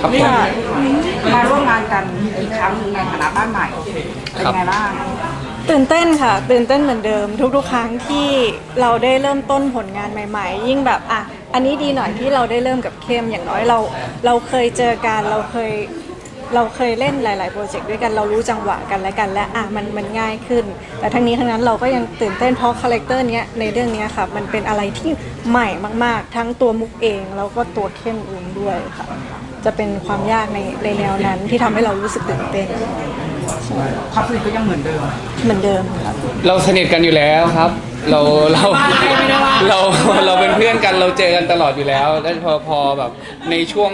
ครับผมค่ะมาร่วมงานกันอีกครั้งหนึงในฐานะบ้านใหม่ เป็นไงบ้าง ตื่นเต้นค่ะ ตื่นเต้นเหมือนเดิม ทุกๆ ครั้งที่เราได้เริ่มต้นผลงานใหม่ ๆ ยิ่งแบบอะอันนี้ดีหน่อยที่เราได้เริ่มกับเข้มอย่างน้อยเรา เราเคยเจอกันเราเคยเราเคยเล่นหลาย ๆ โปรเจกต์ด้วยกันเรารู้จังหวะกันและกันและอะมันมันง่ายขึ้น แต่ทั้งนี้ทั้งนั้นเราก็ยังตื่นเต้นเพราะคาแรคเตอร์เนี้ยในเรื่องเนี้ยค่ะ มันเป็นอะไรที่ใหม่มาก ๆ ทั้งตัวมุกเองแล้วก็ตัวเข้มเองด้วยค่ะ จะเป็นความยากในในแนวนั้นที่ทำให้เรารู้สึกตื่นเต้นความสนิทก็ยังเหมือนเดิมเหมือนเดิมค่ะเราสนิทกันอยู่แล้วครับ เราเราเราเราเป็นเพื่อนกันเราเจอกันตลอดอยู่แล้ว แล้วพอพอแบบในช่วง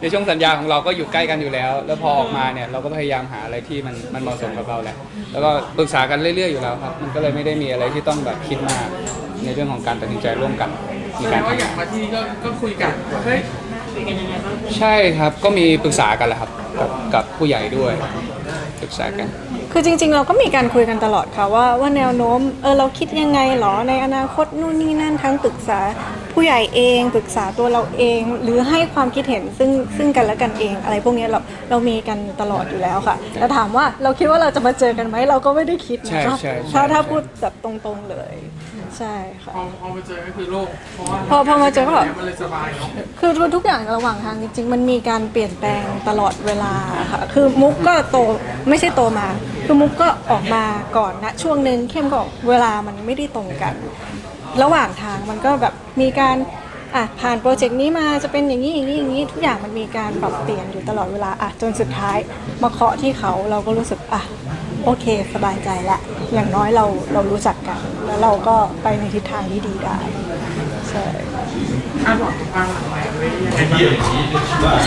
ในช่วงสัญญาของเราก็อยู่ใกล้กันอยู่แล้ว แล้วพอออกมาเนี่ยเราก็พยายามหาอะไรที่มันมันเหมาะสมกับเราแหละแล้วก็ปรึกษากันเรื่อยๆอยู่แล้วครับ มันก็เลยไม่ได้มีอะไรที่ต้องแบบคิดมากในเรื่องของการตัดสินใจร่วมกันในแสดการงว่าทำายนองากมาที่นี่ก็ก็คุยกันเฮ้ย ใช่ครับก็มีปรึกษากันแหละครับกับกับผู้ใหญ่ด้วยปรึกษากัน คือจริง ๆ เราก็มีการคุยกันตลอดค่ะว่าว่าแนวโน้มเออเราคิดยังไงหรอในอนาคตนู่นนี่นั่นทั้งปรึกษาผู้ใหญ่เองปรึกษาตัวเราเอง หรือให้ความคิดเห็นซึ่งซึ่งกันและกันเอง อะไรพวกเนี้ยเราเรามีกันตลอดอยู่แล้วค่ะแต่ถามว่าเราคิดว่าเราจะมาเจอกันไหมเราก็ไม่ได้คิดใช่นะคะใช่ใช่ ถ้าถ้าใช่พูดแบบตรงๆเลย ใช่ค่ะ พอพอมาเจอก็คือโลกเพราะว่าพอพอมาเจอก็แบบ มันเลยสบายเนาะคือทุกอย่างระหว่างทางจริง ๆ มันมีการเปลี่ยนแปลงตลอดเวลาค่ะ คือมุกก็โตไม่ใช่โตมา คือมุกก็ออกมาก่อนนะช่วงหนึ่งเข้มก็เวลามันไม่ได้ตรงกัน ระหว่างทางมันก็แบบมีการอะผ่านโปรเจกต์นี้มาจะเป็นอย่างนี้อย่างนี้อย่างนี้ทุกอย่างมันมีการปรับเปลี่ยนอยู่ตลอดเวลาอะจนสุดท้ายมาเคาะที่เขาเราก็รู้สึกอะ โอเคสบายใจละอย่างน้อยเราเรารู้จักกัน แล้วเราก็ไปในทิศทางที่ดีได้ใช่คาดหวังทางหลังใหม่ไว้ยังไงบ้าง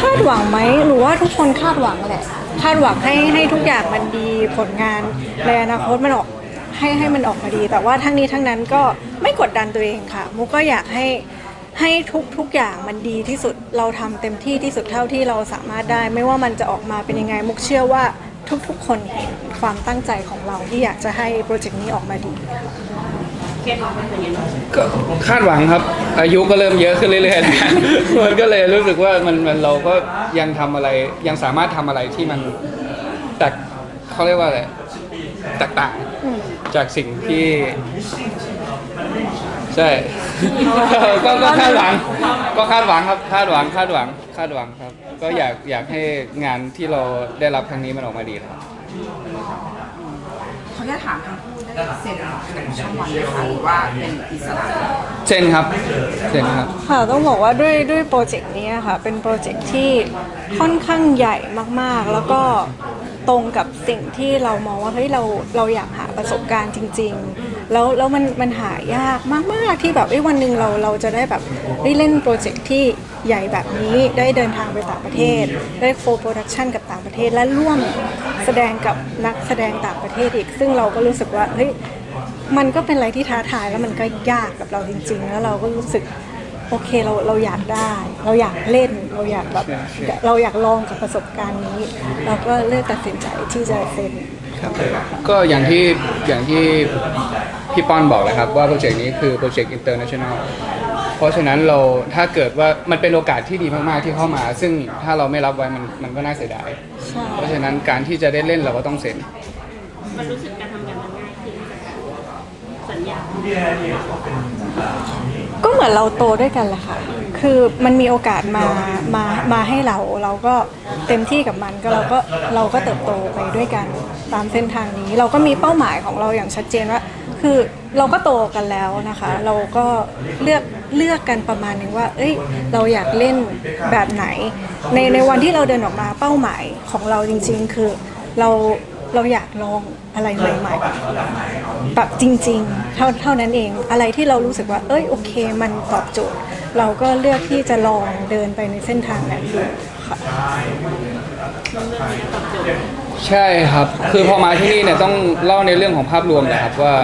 คาดหวังไหมหรือว่าทุกคนคาดหวังแหละคาดหวังให้ให้ทุกอย่างมันดีผลงานในอนาคตมันออกให้ให้มันออกมาดี แต่ว่าทั้งนี้ทั้งนั้นก็ไม่กดดันตัวเองค่ะมุกก็อยากให้ให้ทุกทุกอย่างมันดีที่สุดเราทำเต็มที่ที่สุดเท่าที่เราสามารถได้ ไม่ว่ามันจะออกมาเป็นยังไงมุกเชื่อว่า ทุกๆ คนเห็นความตั้งใจของเราที่อยากจะให้โปรเจกต์นี้ออกมาดี ก็คาดหวังครับ อายุก็เริ่มเยอะขึ้นเรื่อยๆ มันก็เลยรู้สึกว่ามันมันเราก็ยังทำอะไรยังสามารถทำอะไรที่มันแตกเขาเรียกว่าอะไรแตกต่างจากสิ่งที่ ใช่ ก็ก็คาดหวัง ก็คาดหวังครับ คาดหวัง คาดหวัง คาดหวังครับ ก็อยากอยากให้งานที่เราได้รับครั้งนี้มันออกมาดีครับ เขาจะถามทางผู้ได้เซ็นกับช่องวันไหมคะหรือว่าเป็นอิสระเช่นครับเช่นครับ ค่ะต้องบอกว่าด้วยด้วยโปรเจกต์นี้ค่ะ เป็นโปรเจกต์ที่ค่อนข้างใหญ่มากๆ แล้วก็ตรงกับสิ่งที่เรามองว่าเฮ้ยเราเราอยากหาประสบการณ์จริง ๆ แล้วแล้วมันมันหายากมาก ๆ ที่แบบเอ้วันหนึ่งเราเราจะได้แบบได้เล่นโปรเจกต์ที่ใหญ่แบบนี้ได้เดินทางไปต่างประเทศ ได้โคโปรดักชันกับต่างประเทศและร่วมแสดงกับนักแสดงต่างประเทศอีก ซึ่งเราก็รู้สึกว่าเฮ้ยมันก็เป็นอะไรที่ท้าทายแล้วมันก็ยากกับเราจริง ๆ แล้วเราก็รู้สึกโอเคเราเราอยากได้ เราอยากเล่นเราอยากแบบเราอยากลองกับประสบการณ์นี้ เราก็เลือกตัดสินใจที่จะเซ็น ครับก็อย่างที่อย่างที่พี่ป้อนบอกเลยครับว่าโปรเจกต์นี้คือโปรเจกต์อินเตอร์เนชั่นแนลเพราะฉะนั้นเราถ้าเกิดว่ามันเป็นโอกาสที่ดีมากๆที่เข้ามา ซึ่งถ้าเราไม่รับไว้มันมันก็น่าเสียดายใช่เพราะฉะนั้นการที่จะได้เล่นเราก็ต้องเซ็นมันรู้สึกการทำงานมันง่ายขึ้นจากการสัญญาก็เหมือนเราโตด้วยกันแหละค่ะ คือมันมีโอกาสมามามาให้เราเราก็เต็มที่กับมันก็เราก็เราก็เติบโตไปด้วยกันตามเส้นทางนี้ เราก็มีเป้าหมายของเราอย่างชัดเจนว่า คือเราก็โตกันแล้วนะคะ เราก็เลือกเลือกกันประมาณนึงว่า เอ้ย เราอยากเล่นแบบไหน ในในวันที่เราเดินออกมาเป้าหมายของเราจริง ๆ คือเราเราอยากลองอะไรใหม่ๆแบบจริง ๆ เท่าเท่านั้นเอง อะไรที่เรารู้สึกว่า เอ้ยโอเค มันตอบโจทย์ เราก็เลือกที่จะลองเดินไปในเส้นทางนั้นดูค่ะใช่ครับ คือพอมาที่นี่เนี่ยต้องเล่าในเรื่องของภาพรวมนะครับว่า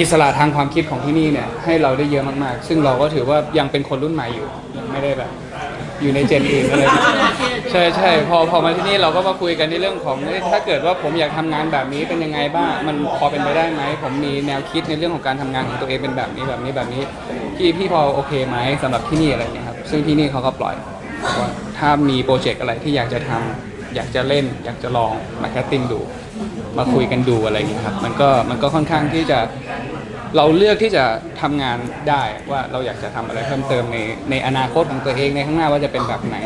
อิสระทางความคิดของที่นี่เนี่ยให้เราได้เยอะมากๆ ซึ่งเราก็ถือว่ายังเป็นคนรุ่นใหม่อยู่ยังไม่ได้แบบ อยู่ในเจนอื่นอะไรใช่ใช่พอพอมาที่นี่เราก็มาคุยกันในเรื่องของเอ้ยถ้าเกิดว่าผมอยากทำงานแบบนี้เป็นยังไงบ้างมันพอเป็นไปได้ไหมผมมีแนวคิดในเรื่องของการทำงานของตัวเองเป็นแบบนี้แบบนี้แบบนี้พี่พี่พอโอเคไหมสำหรับที่นี่อะไรเงี้ยครับซึ่งที่นี่เขาก็ปล่อยว่าถ้ามีโปรเจกต์อะไรที่อยากจะทำอยากจะเล่น อยากจะลองมาแคสติ้งดู มาคุยกันดูอะไรอย่างเงี้ยครับ มันก็มันก็ค่อนข้างที่จะ เราเลือกที่จะทำงานได้ว่าเราอยากจะทำอะไรเพิ่มเติมในในอนาคตของตัวเองในข้างหน้าว่าจะเป็นแบบไหน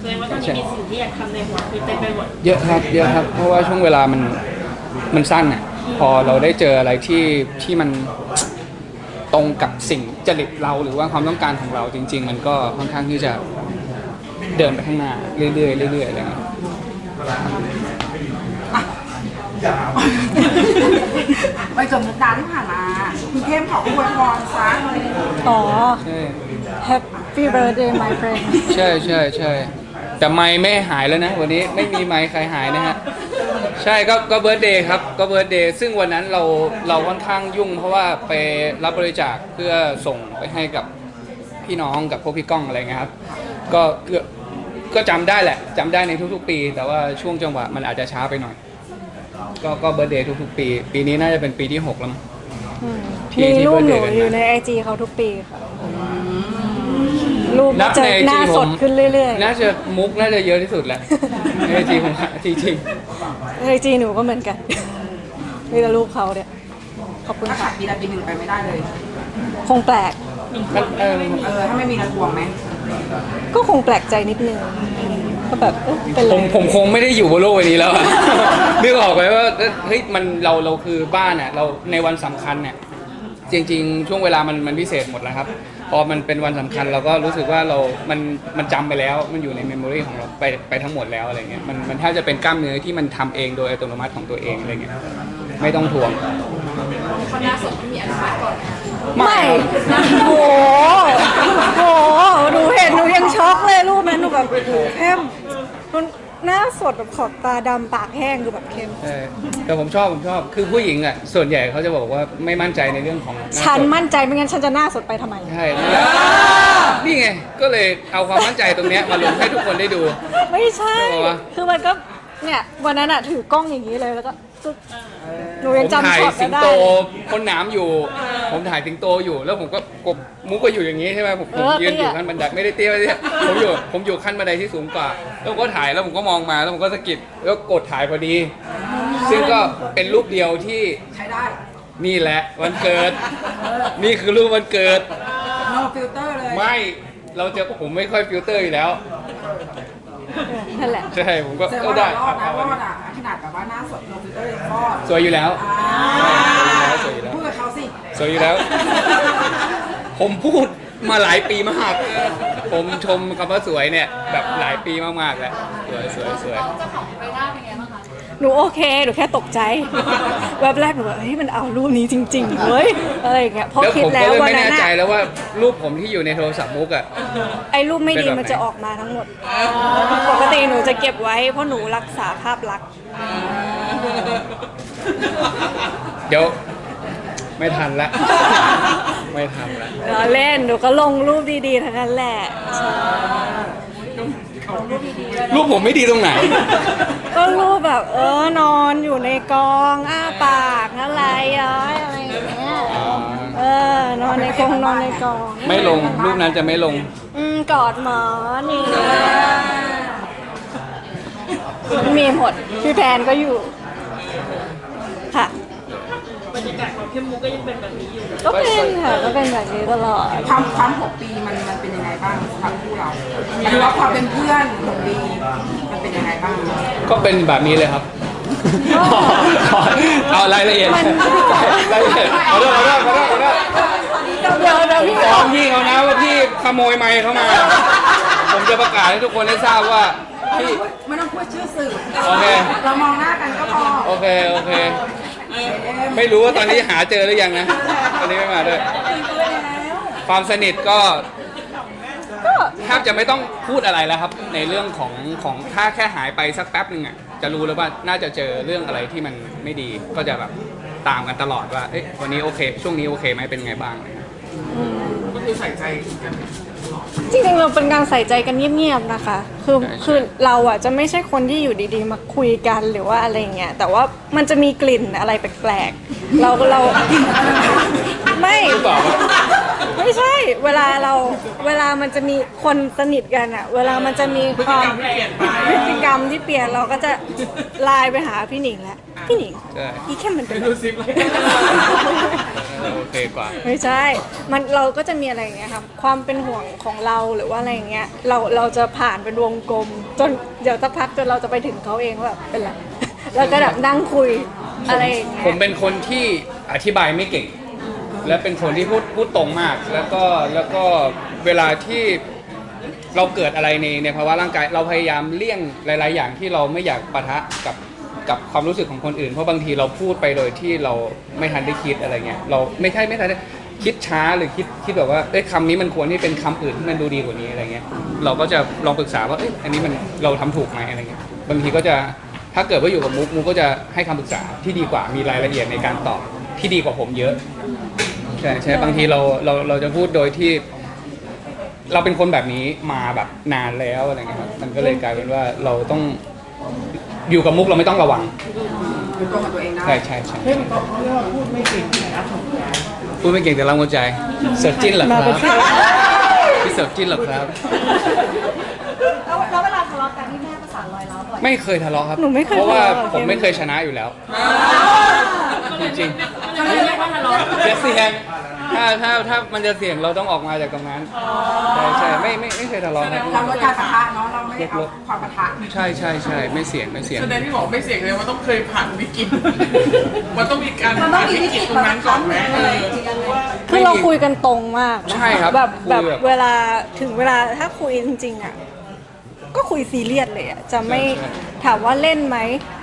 แสดงว่าตอนนี้มีสิ่งที่อยากทำในหัวคือเต็มไปหมดเยอะครับเยอะครับเพราะว่าช่วงเวลามันมันสั้นอะพอเราได้เจออะไรที่ที่มันตรงกับสิ่งจริตเราหรือว่าความต้องการของเราจริง ๆ มันก็ค่อนข้างที่จะเดินไปข้างหน้าเรื่อยๆเรื่อยๆอะไรอย่างเงี้ย ไปจนมุกดาที่ผ่านมาคุณเข้มขออวยพรซะอ๋อ ใช่ Happy birthday my friend ใช่ใช่ใช่แต่ไม้ไม่หายแล้วนะ วันนี้ไม่มีไม้ใครหายนะฮะ ใช่ก็ก็เบิร์ดเดย์ครับก็เบิร์ดเดย์ซึ่งวันนั้นเราเราค่อนข้างยุ่ง เพราะว่าไปรับบริจาคเพื่อส่งไปให้กับพี่น้องกับพวกพี่ก้องอะไรเงี้ยครับ ก็เกือบก็จำได้แหละจำได้ในทุกๆปี แต่ว่าช่วงจังหวะมันอาจจะช้าไปหน่อย ก็ก็เบิร์ดเดย์ทุกๆปี ปีนี้น่าจะเป็นปีที่หกแล้วมั้ง อืมที่มีที่รูปหนู birthday กันนะอยู่ในไอจีเขาทุกปีค่ะรูปนับจะในหน้า IG สผดมขึ้นเรื่อยน่าจะมุกน่าจะเยอะที่สุดแหละในไอจีผมจริงๆไอจีหนูก็เหมือนกันมีแต่รูปเขาเนี่ยขอบคุณถ้าขาค่ะดปีละปีหนึ่งไปไม่ได้เลย คงแปลก ๆมันเออเออ ถ้าไม่มีนักบวงไหมก็คงแปลกใจนิดนึง ก็แบบเอ๊ะเป็นไรผมผมคงไม่ได้อยู่บนโลกใบนี้แล้วอะ นึกออกไหมว่าเอ้ยเฮ้ยมันเราเราคือบ้านอะเราในวันสำคัญเนี่ยจริง ๆ ช่วงเวลามันมันพิเศษหมดแล้วครับ พอมันเป็นวันสำคัญเราก็รู้สึกว่าเรา มันมันจำไปแล้วมันอยู่ในเมมโมรีของเราไปไปทั้งหมดแล้วอะไรเงี้ยมันมันแทบจะเป็นกล้ามเนื้อที่มันทำเองโดยอัตโนมัติของตัวเองอะไรเงี้ยไม่ต้องทวง ไม่โหโหหนูเห็นหนูยังช็อกเลยรูปนั้นหนูแบบโอ้โหเข้มมันหน้าสดแบบขอบตาดำปากแห้งคือแบบเข้มใช่แต่ผมชอบผมชอบคือผู้หญิงอะส่วนใหญ่เขาจะบอกว่าไม่มั่นใจในเรื่องของหาฉันสดมั่นใจไม่งั้นฉันจะหน้าสดไปทำไม ใช่นั่นแหละนี่ไงก็เลยเอาความมั่นใจตรงเนี้ยมาลงให้ทุกคนได้ดู ไม่ใช่เหรอวะคือมันก็เนี่ยวันนั้นอะถือกล้องอย่างนี้เลยแล้วก็จุ๊บหนูยังผมจำถ่ายช็อตสินั้นงได้ โตพ่นน้ำอยู่ ผมถ่ายสิงโตอยู่ แล้วผมก็กบมุกก็อยู่อย่างนี้ใช่ไหมผมผมยืนอยู่ขั้นบันไดไม่ได้เตี้ยไม่ได้เตี้ยผมอยู่ผมอยู่ขั้นบันไดที่สูงกว่า แล้วผมก็ถ่ายแล้วผมก็มองมาแล้วผมก็สะกิดแล้วกดถ่ายพอดี ซึ่งก็เป็นรูปเดียวที่ใช้ได้ นี่แหละวันเกิด นี่คือรูปวันเกิด no filter เลย ไม่เราจะผมไม่ค่อยฟิลเตอร์อยู่แล้ว นั่นแหละ ใช่ผมก็แสดงเออว่าได้เรารอดนะเอารเอาอดอะขนาดแบบว่าหน้าสด no filter ยังรอดสวยอยู่แล้ว อ่าสวยอยู่แล้วพูดกับเขาสิ สวยอยู่แล้ว ผมพูดมาหลายปีมาก ผมชมคำว่าสวยเนี่ย แบบหลายปีมากๆแล้วสวยสวยสวยหนูโอเค หนูแค่ตกใจ แวบแรกหนูแบบเฮ้ยมันเอารูปนี้จริง ๆเว้ยอะไรอย่างเงี้ยเพราะแล้วคิดผมแล้ก็วเลยวันไม่นั้แน่นใจอะแล้วว่ารูปผมที่อยู่ในโทรศัพท์มุกอะ ไอ้รูปไม่ดีเป็นแบบไหน มันจะออกมาทั้งหมด ปกติหนูจะเก็บไว้เพราะหนูรักษาภาพลักษณ์ เดี๋ยว ไม่ทันละ ไม่ทันละเราเล่นหนูก็ลงรูปดีๆทั้งนั้นแหละใช่รูปผมไม่ดีตรงไหน ก็รูปแบบเออนอนอยู่ในกองอ้าปากอะไรย้อยอะไรอย่างเงี้ยเออนอนในกองนอนในกองไม่ลงรูปนั้นจะไม่ลง อืมกอดหมอนี่มีหมดพี่แพนก็อยู่ค่ะ บรรยากาศของเข้มมุกก็ยังเป็นแบบนี้อยู่ก็เป็นค่ะก็เป็นแบบนี้ตลอดความความหกปีมันมันเป็นยังไงบ้างสำหรับคู่เราหมายถึงว่าความเป็นเพื่อนหกปีมันเป็นยังไงบ้างก็เป็นแบบนี้เลยครับเอารายละเอียดมันรายละเอียดขอโทษขอโทษขอโทษขอโทษเดี๋ยวเดี๋ยวพี่ฟ้องพี่เขานะว่าพี่ขโมยไมค์เข้ามา ผมจะประกาศให้ทุกคนได้ทราบว่าพี่ไม่ต้องพูดชื่อสื่อโอเคเรามองหน้ากันก็พอโอเคโอเค ไม่รู้ว่าตอนนี้หาเจอหรือยังนะตอนนี้ไม่มาด้วยความสนิทก็แทบจะไม่ต้องพูดอะไรแล้วครับ ในเรื่องของของถ้าแค่หายไปสักแป๊บหนึ่งอะจะรู้แล้วว่าน่าจะเจอเรื่องอะไรที่มันไม่ดีก็จะแบบตามกันตลอดว่าเอ้ยวันนี้โอเค ช่วงนี้โอเคไหมเป็นไงบ้างอะไรเงี้ยก็คือใส่ใจ จริงๆเราเป็นการใส่ใจกันเงียบๆนะคะ คือคือเราอะจะไม่ใช่คนที่อยู่ดีๆ มาคุยกันหรือว่าอะไรเงี้ย แต่ว่ามันจะมีกลิ่นอะไรแปลกๆ เราเราไม่ หรือเปล่าวะไม่ไม่ใช่ เวลาเราเวลามันจะมีคนสนิทกันอะเวลามันจะมีความพฤติกรรมที่เปลี่ยนไปพฤติกรรมที่เปลี่ยนเราก็จะไลน์ไปหาพี่หนิงแล้ว พี่หนิงใช่อีแค่มันเป็นดูซิปเลยโอเคกว่า ไม่ใช่ มันเราก็จะมีอะไรอย่างเงี้ยครับความเป็นห่วงของเราหรือว่าอะไรอย่างเงี้ย เราเราจะผ่านเป็นวงกลม จนเดี๋ยวสักพักจนเราจะไปถึงเขาเองว่าแบบเป็นไร แล้วก็แบบนั่งคุยอะไรอย่างเงี้ย ผมเป็นคนที่อธิบายไม่เก่ง และเป็นคนที่พูดพูดตรงมาก แล้วก็แล้วก็เวลาที่เราเกิดอะไรในในภาวะร่างกาย เราพยายามเลี่ยงหลาย ๆ อย่างที่เราไม่อยากปะทะกับ กับความรู้สึกของคนอื่น เพราะบางทีเราพูดไปโดยที่เราไม่ทันได้คิดอะไรเงี้ยเราไม่ใช่ไม่ทันได้คิดช้าหรือคิดคิดแบบว่าเอ้ยคำนี้มันควรที่เป็นคำอื่นที่มันดูดีกว่านี้อะไรเงี้ยเราก็จะลองปรึกษาว่าเอ้ยอันนี้มันเราทำถูกไหมอะไรเงี้ยบางทีก็จะถ้าเกิดว่าอยู่กับมุกมุกก็จะให้คำปรึกษาที่ดีกว่ามีรายละเอียดในการตอบที่ดีกว่าผมเยอะ ใช่ใช่บางทีเราเราเราจะพูดโดยที่ เราเป็นคนแบบนี้มาแบบนานแล้วอะไรเงี้ยครับมันก็เลยกลายเป็นว่าเราต้อง อยู่กับมุกเราไม่ต้องระวังเป็นตัวของตัวเองได้ใช่ใช่ใช่เฮ้ยเขาเรียกว่าพูดไม่เก่งแต่รับสมใจพูดไม่เก่งแต่เราหัวใจเสิร์ฟจิ้นเหรอคมารับเป็นพี่พี่เสิร์ฟจิ้นเหรอครับแล้วแล้วเวลาทะเลาะกันที่แม่ประสานรอยร้าวบ่อยไม่เคยทะเลาะครับหนูไม่เคยเพราะว่าทะเลาะกับผมเกมไม่เคยชนะอยู่แล้วจริงก็เลยเรียกว่าทะเลาะๆจะเสี่ยง ถ้าถ้าถ้ามันจะเสี่ยงเราต้องออกมาจากตรงนั้นใช่ใช่ไม่ไม่ไม่เคยทะเลาะครับเราลดการปะทะเนาะเราไม่ได้เอาความปะทะใช่ใช่ใช่ไม่เสี่ยงไม่เสี่ยง แสดงที่บอกไม่เสี่ยงเลยว่าต้องเคยผ่านวิกฤต มันต้องมีการผ่านวิกฤตตรงนั้นก่อนไหมเออ คือเราคุยกันตรงมากนะะใช่ครับแบบคุยแบบแบบ เวลาถึงเวลาถ้าคุยจริงๆอะ ก็คุยซีเรียสเลยอะจะไม่ใช่ ถามว่าเล่นไหม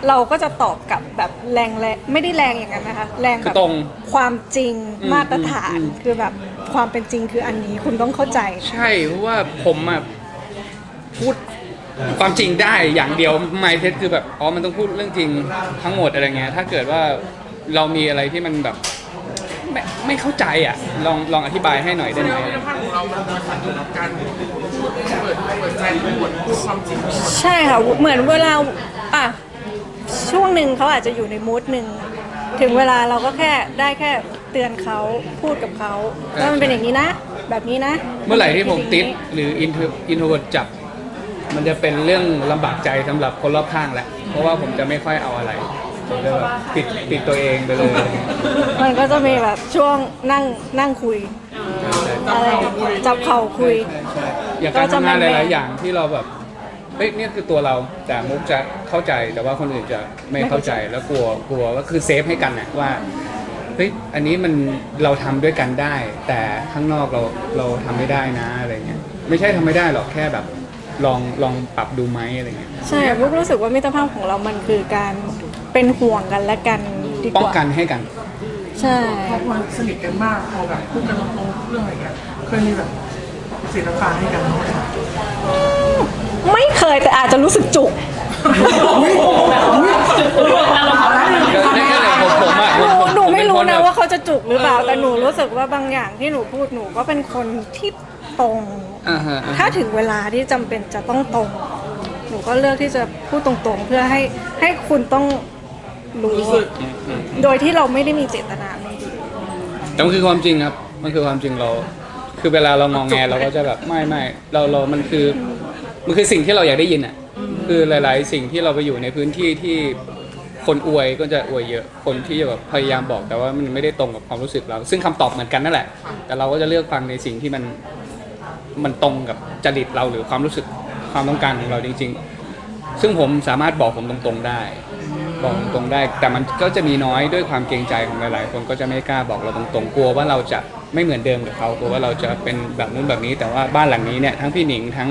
เราก็จะตอบกลับแบบแรงแรงไม่ได้แรงอย่างนั้นนะคะ แรงคืแบอบตรง ความจริงอืมมาตรฐานอืม คือแบบความเป็นจริงคืออันนี้คุณต้องเข้าใจ ใช่เพราะว่าผมอะพูดความจริงได้อย่างเดียวไม่เท็คือแบบอ๋อมันต้องพูดเรื่องจริงทั้งหมดอะไรเงี้ยถ้าเกิดว่าเรามีอะไรที่มันแบบ ไม่ไม่เข้าใจอะลองลองอธิบายให้หน่อยแสได้ดไหงมว่าวิธีภาพของเรามันมาสัมผัสกับการพูดเปิดเปิดใจพูดพูดความจริงทั้งหมดใช่ค่ะ เหมือนเวลาอะช่วงหนึ่งเขาอาจจะอยู่ในมูดหนึ่ง ถึงเวลาเราก็แค่ได้แค่เตือนเขาพูดกับเขาว่ามันเป็นอย่างนี้นะ แบบนี้นะเมื่อไหร่ที่ผมติดหรืออินทอินโทรเวิร์จับ มันจะเป็นเรื่องลำบากใจสำหรับคนรอบข้างแหละเพราะว่าผมจะไม่ค่อยเอาอะไร ผมจะแบบปิดปิดตัวเองไปเลยมันก็จะมีแบบช่วงนั่งนั่งคุยอะไรจับเข่าคุยอย่างการทำงานหก็จะแมนๆลาย ๆ อย่างที่เราแบบเฮ้ยเนี่ยคือตัวเราแต่มุกจะเข้าใจแต่ว่าคนอื่นจะไม่เข้าใจแล้วกลัวกลัวก็คือเซฟให้กันนะว่าเฮ้ยอันนี้มันเราทำด้วยกันได้ แต่ข้างนอกเราเราทำไม่ได้นะอะไรเงี้ยไม่ใช่ทำไม่ได้หรอกแค่แบบลองลองปรับดูไหมอะไรเงี้ย ใช่พวกรู้สึกว่ามิตรภาพของเรามันคือการ เป็นห่วงกันและกันดีกป้องว่ากันให้กัน ใช่พอพอสนิทกันมากพอแบบพูดกันตรงๆเรื่องอะไรเงี้ยเคยมีแบบเสียน้ำตาให้กันไหมไม่เคยแต่อาจจะรู้สึกจุกก็นี่ก็เลยผมผมอะหผมนูผมหนูไม่รู้ผเป็นะคแบบว่าเขาจะจุกหรือเปล่า แต่หนูรู้สึกว่าบางอย่างที่หนูพูดหนูก็เป็นคนที่ตรง อ่าฮะอ่าถ้าฮะถึงเวลาที่จำเป็นจะต้องตรง หนูก็เลือกที่จะพูดตรงๆ เพื่อให้ให้คุณต้อง รู้อืมอืมโดยที่เราไม่ได้มีเจตนาไม่ดีแต่มันคือความจริงครับ มันคือความจริงเรา คือเวลาเรางองแงเราก็จะแบบไม่ไม่เราเรา มันคือ มันคือสิ่งที่เราอยากได้ยินอะ คือหลาย ๆ สิ่งที่เราไปอยู่ในพื้นที่ที่คนอวยก็จะอวยเยอะ คนที่แบบพยายามบอกแต่ว่ามันไม่ได้ตรงกับความรู้สึกเรา ซึ่งคำตอบเหมือนกันนั่นแหละ แต่เราก็จะเลือกฟังในสิ่งที่มันมันตรงกับจริตเราหรือความรู้สึกความต้องการของเราจริง ๆ ซึ่งผมสามารถบอกผมตรงๆได้ บอกตรงๆได้ แต่มันก็จะมีน้อยด้วยความเกรงใจของหลาย ๆ คนก็จะไม่กล้าบอกเราตรงๆกลัวว่าเราจะไม่เหมือนเดิมกับเขากลัวว่าเราจะเป็นแบบนู้นแบบนี้ แต่ว่าบ้านหลังนี้เนี่ยทั้งพี่หนิงทั้ง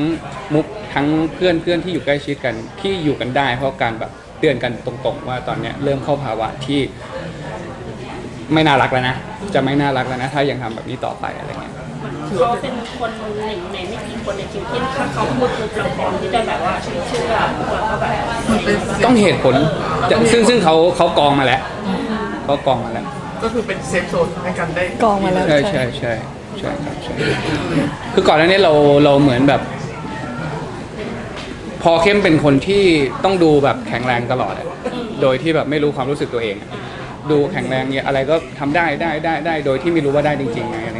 มุกทั้งเพื่อนเพื่อนที่อยู่ใกล้ชิดกันที่อยู่กันได้ เพราะการแบบเตือนกันตรงๆ ว่าตอนเนี้ยเริ่มเข้าภาวะที่ไม่น่ารักแล้วนะ จะไม่น่ารักแล้วนะ ถ้ายังทำแบบนี้ต่อไปอะไรเงี้ย เขาเป็นคนหนึ่งในไม่กี่คนในชีวิตที่ถ้าเขาพูดปุ๊บเราพร้อมที่จะแบบว่าเชื่อแล้วก็แบบต้องเหตุผลจะซึ่งซึ่งเขาเขากองมาแล้วเขากองมาแล้ว ก็คือเป็นเซฟโซนให้กันได้กองมาแล้วใช่ใช่ใช่ใช่ครับใช่คือก่อนหน้านี้เราเราเหมือนแบบ พอเข้มเป็นคนที่ต้องดูแบบแข็งแรงตลอดอะโดยที่แบบไม่รู้ความรู้สึกตัวเองอะดูแข็งแรงเนี่ยอะไรก็ทำได้ได้ได้ได้โดยที่ไม่รู้ว่าได้จริงๆไงอะไรเงี้ย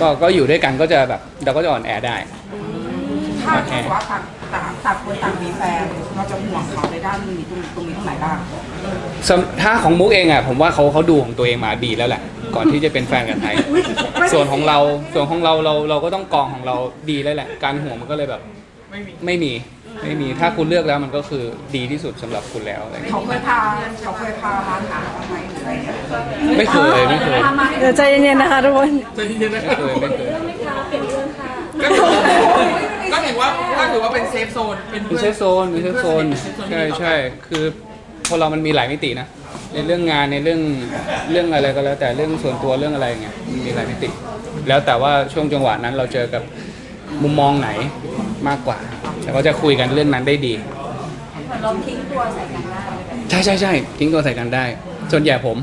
ก็ก็อยู่ด้วยกันก็จะแบบเราก็จะอ่อนแอได้ ถ้าสมมติว่าต่างต่างต่างคนต่างมีแฟนเราจะห่วงเขาในด้านนี้ตรงตรงนี้ตรงไหนบ้างสำถ้าของมุกเองอะผมว่าเขาเขาดูของตัวเองมาดีแล้วแหละ ก่อนที่จะเป็นแฟนกับไทยส่วนของเราส่วนของเราเราเราก็ต้องกองของเราดีแล้วแหละ การห่วงมันก็เลยแบบไม่มี ไม่มีไม่มีถ้าคุณเลือกแล้วมันก็คือดีที่สุดสำหรับคุณแล้วอะไรอย่างเงี้ยเขาเคยพาเขาเคยพามาหาบ้างไหมหรืออะไรเงี้ยไม่เคยไม่เคยเดี๋ยวใจเย็นๆนะคะทุกคน ใจเย็นๆนะไม่เคยไม่เคยก็ถือว่าก็ถือว่าเป็นเซฟโซนเป็นเป็นเซฟโซนเป็นเซฟโซนใช่ใช่คือพอเรามันมีหลายมิตินะในเรื่องงานในเรื่องเรื่องอะไรก็แล้ว แต่เรื่องส่วนตัวเรื่องอะไรอย่างเงี้ยมันมีหลายมิติ แล้วแต่ว่าช่วงจังหวะนั้นเราเจอกับมุมมองไหนมากกว่า แต่ก็จะคุยกันเรื่องนั้นได้ดีเราทิ้งตัวใส่กันได้ใช่ใช่ใช่ทิ้งตัวใส่กันได้ ส่วนใหญ่ผม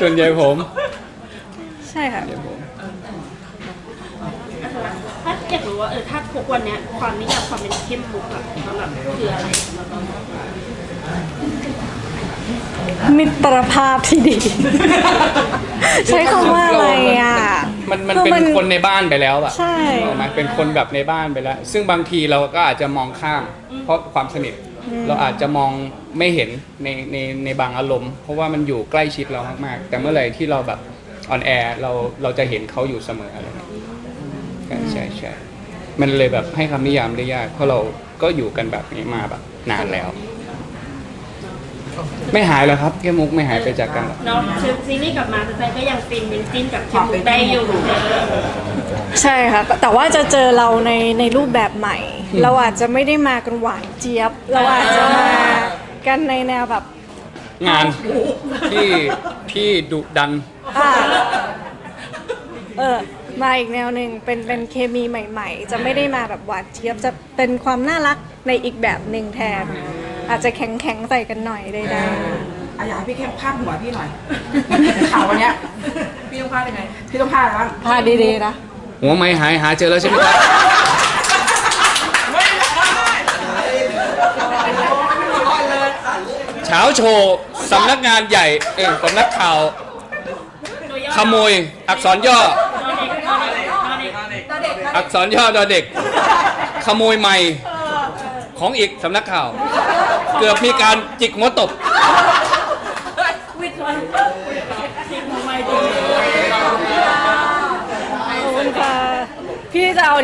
ส่วนใหญ่ผมใช่ค่ะส่วนใหญ่ผม ถ้าอยากรู้ว่าเออถ้าทุกวันเนี้ยความนิยามความเป็นเข้มมุกอะสำหรับคืออะไรสำหรับเรามิตรภาพที่ดี ใช้คำว่าอะไรอะ มันมันคือเป็นคนในบ้านไปแล้วอะ ใช่ออกไหมเป็นคนแบบในบ้านไปแล้ว ซึ่งบางทีเราก็อาจจะมองข้าม เพราะความสนิท เราอาจจะมองไม่เห็นในในในบางอารมณ์ เพราะว่ามันอยู่ใกล้ชิดเรามากๆ แต่เมื่อไหร่ที่เราแบบออนแอร์เราเราจะเห็นเขาอยู่เสมออะไรเงี้ยใช่ใช่ใช่มันเลยแบบให้คำนิยามได้ยาก เพราะเราก็อยู่กันแบบนี้มาแบบนานแล้ว ไม่หายแล้วครับแค่มุกไม่หายไปจากกันหรอกเนาะซีรีส์กลับมาแฟนๆก็ยังฟินยังจิ้นกับเข้มมุกได้อยู่เออใช่ค่ะแต่ว่าจะเจอเราในในรูปแบบใหม่ เราอาจจะไม่ได้มากันหวานเจี๊ยบ เราอาจจะมากันในแนวแบบงานที่ที่ดุดัน อ่าเออมาอีกแนวหนึ่งเป็นเป็นเคมีใหม่ ๆ จะไม่ได้มาแบบหวานเจี๊ยบจะเป็นความน่ารักในอีกแบบหนึ่งแทน อาจจะแข็งแข็งๆใส่กันหน่อยได้อะอยากให้พี่เข้มพาดหัวพี่หน่อย ข่าววันเนี้ยพี่ต้องพลาดยังไง พี่ต้องพาดอะไรบ้างพาดีๆนะ หัวไม้หายหาเจอแล้วใช่ไหมครับ เช้าโชว์สำนักงานใหญ่เออสำนักข่าว ขโมย อักษรย่อ อักษรย่อดอเด็ก ขโมยไม่ ของอีกสำนักข่าว เกือบมีการจิกหัวตบขอบคุณค่ะพี่จะเอา